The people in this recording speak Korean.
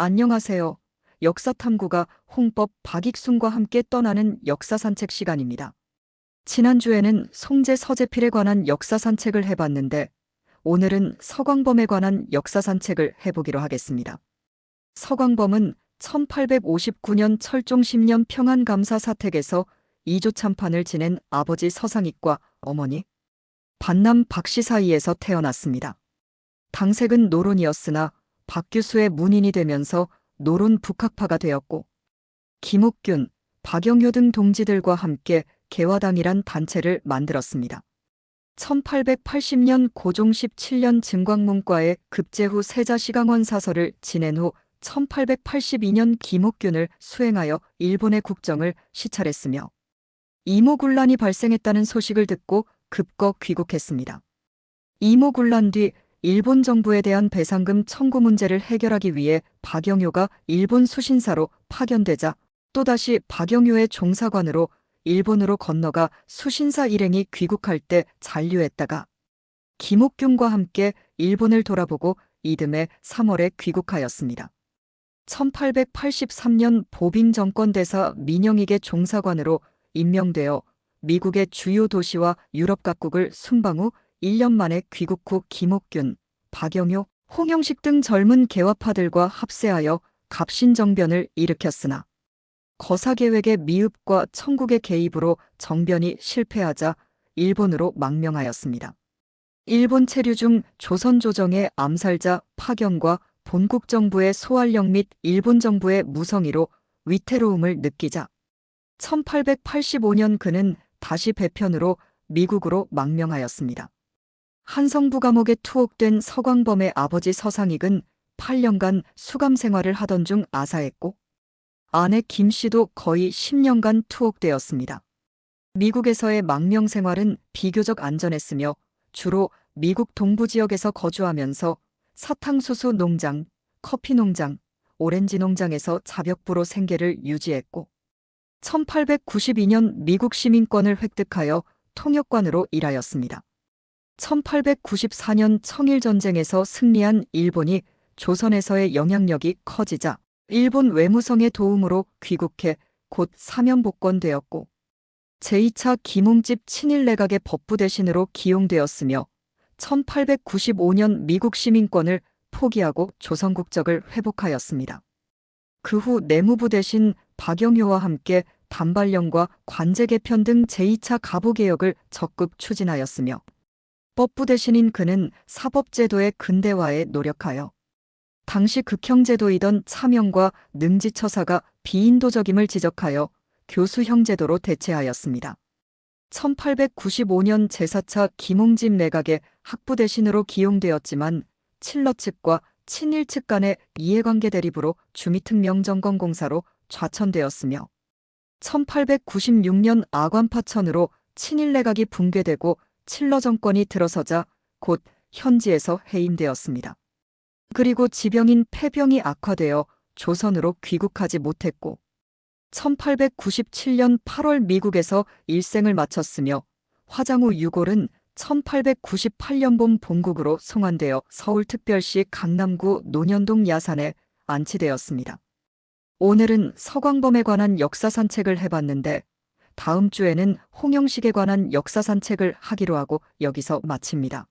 안녕하세요. 역사탐구가 홍법 박익순과 함께 떠나는 역사산책 시간입니다. 지난주에는 송제 서재필에 관한 역사산책을 해봤는데 오늘은 서광범에 관한 역사산책을 해보기로 하겠습니다. 서광범은 1859년 철종 10년 평안감사 사택에서 이조 참판을 지낸 아버지 서상익과 어머니 반남 박씨 사이에서 태어났습니다. 당색은 노론이었으나 박 교수의 문인이 되면서 노론 북학파가 되었고 김옥균, 박영효 등 동지들과 함께 개화당이란 단체를 만들었습니다. 1880년 고종 17년 증광문과에 급제 후 세자시강원 사설을 지낸 후 1882년 김옥균을 수행하여 일본의 국정을 시찰했으며 이모군란이 발생했다는 소식을 듣고 급거 귀국했습니다. 이모군란 뒤 일본 정부에 대한 배상금 청구 문제를 해결하기 위해 박영효가 일본 수신사로 파견되자 또다시 박영효의 종사관으로 일본으로 건너가 수신사 일행이 귀국할 때 잔류했다가 김옥균과 함께 일본을 돌아보고 이듬해 3월에 귀국하였습니다. 1883년 보빙 정권 대사 민영익의 종사관으로 임명되어 미국의 주요 도시와 유럽 각국을 순방 후 1년 만에 귀국 후 김옥균, 박영효, 홍영식 등 젊은 개화파들과 합세하여 갑신정변을 일으켰으나 거사계획의 미흡과 청국의 개입으로 정변이 실패하자 일본으로 망명하였습니다. 일본 체류 중 조선 조정의 암살자 파견과 본국 정부의 소활령 및 일본 정부의 무성의로 위태로움을 느끼자 1885년 그는 다시 배편으로 미국으로 망명하였습니다. 한성부 감옥에 투옥된 서광범의 아버지 서상익은 8년간 수감 생활을 하던 중 아사했고 아내 김 씨도 거의 10년간 투옥되었습니다. 미국에서의 망명 생활은 비교적 안전했으며 주로 미국 동부 지역에서 거주하면서 사탕수수 농장, 커피 농장, 오렌지 농장에서 자벽부로 생계를 유지했고 1892년 미국 시민권을 획득하여 통역관으로 일하였습니다. 1894년 청일전쟁에서 승리한 일본이 조선에서의 영향력이 커지자 일본 외무성의 도움으로 귀국해 곧 사면복권되었고 제2차 김웅집 친일 내각의 법부 대신으로 기용되었으며 1895년 미국 시민권을 포기하고 조선 국적을 회복하였습니다. 그 후 내무부 대신 박영효와 함께 단발령과 관제 개편 등 제2차 가부 개혁을 적극 추진하였으며 법부 대신인 그는 사법제도의 근대화에 노력하여 당시 극형제도이던 차명과 능지처사가 비인도적임을 지적하여 교수형제도로 대체하였습니다. 1895년 제4차 김홍집 내각의 학부 대신으로 기용되었지만 칠러 측과 친일 측 간의 이해관계 대립으로 주미특명정권공사로 좌천되었으며 1896년 아관파천으로 친일 내각이 붕괴되고 칠러 정권이 들어서자 곧 현지에서 해임되었습니다. 그리고 지병인 폐병이 악화되어 조선으로 귀국하지 못했고 1897년 8월 미국에서 일생을 마쳤으며 화장후 유골은 1898년 봄 본국으로 송환되어 서울특별시 강남구 논현동 야산에 안치되었습니다. 오늘은 서광범에 관한 역사 산책을 해봤는데 다음 주에는 홍영식에 관한 역사 산책을 하기로 하고 여기서 마칩니다.